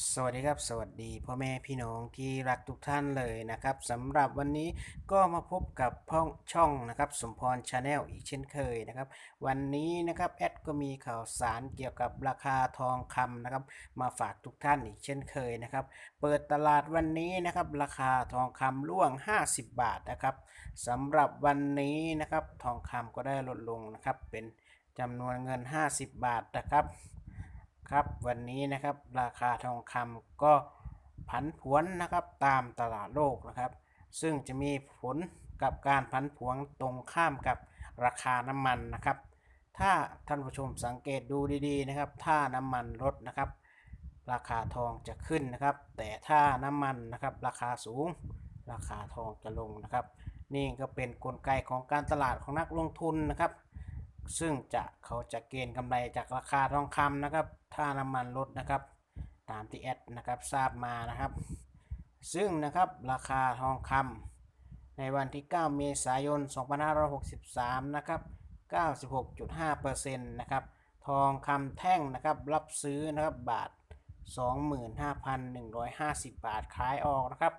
สวัสดีครับ สวัสดีพ่อแม่พี่น้องที่รักทุกท่านเลยนะครับสำหรับวันนี้ก็มาพบกับพ่องช่องนะครับสมพรชาแนลอีกเช่นเคยนะครับ วันนี้นะครับแอดก็มีข่าวสารเกี่ยวกับราคาทองคำนะครับ มาฝากทุกท่านอีกเช่นเคยนะครับ เปิดตลาดวันนี้นะครับ ราคาทองคำร่วง 50 บาทนะครับสำหรับวันนี้นะครับทองคำก็ได้ลดลงนะครับเป็นจำนวนเงิน 50 บาทนะครับ ครับวันนี้นะครับราคาทองคำก็ผันผวนนะครับตามตลาดโลกนะครับ ซึ่งจะมีผลกับการผันผวนตรงข้ามกับราคาน้ำมันนะครับ ถ้าท่านผู้ชมสังเกตดูดีๆนะครับ ถ้าน้ำมันลดนะครับ ราคาทองจะขึ้นนะครับ แต่ถ้าน้ำมันนะครับราคาสูง ราคาทองจะลงนะครับ นี่ก็เป็นนกลไกของการตลาดของนักลงทุนนะครับ ซึ่งจะเขาจะเกณฑ์กำไรจากราคาทองคำนะครับ ถ้าน้ำมันลดนะครับ ตามที่แอดนะครับทราบมานะครับ ซึ่งนะครับราคาทองคำในวันที่ 9 เมษายน 2563 นะครับ 96.5%นะครับทองคำแท่งนะครับรับซื้อนะครับบาท 25,150 บาทขายออกนะครับ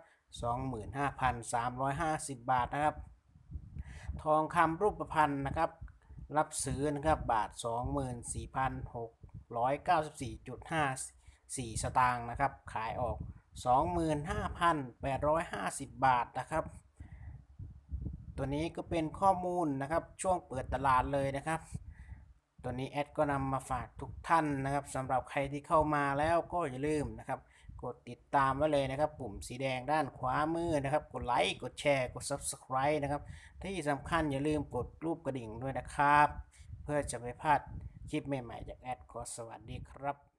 25,350 บาทนะครับ ทองคำรูปพรรณนะครับ รับซื้อนะครับบาท 24,694.54 สตางค์นะครับ ขายออก 25,850 บาทนะครับ ตัวนี้ก็เป็นข้อมูลนะครับช่วงเปิดตลาดเลยนะครับ ตัวนี้แอดก็นำมาฝากทุกท่านนะครับสำหรับใครที่เข้ามาแล้วก็อย่าลืมนะครับ กดติดตามไว้เลยนะครับ ปุ่มสีแดงด้านขวามือนะครับ กดไลค์กดแชร์กด Subscribe นะครับ ที่สำคัญอย่าลืมกดรูปกระดิ่งด้วยนะครับ เพื่อจะไม่พลาดคลิปใหม่ๆจากแอดก็สวัสดีครับ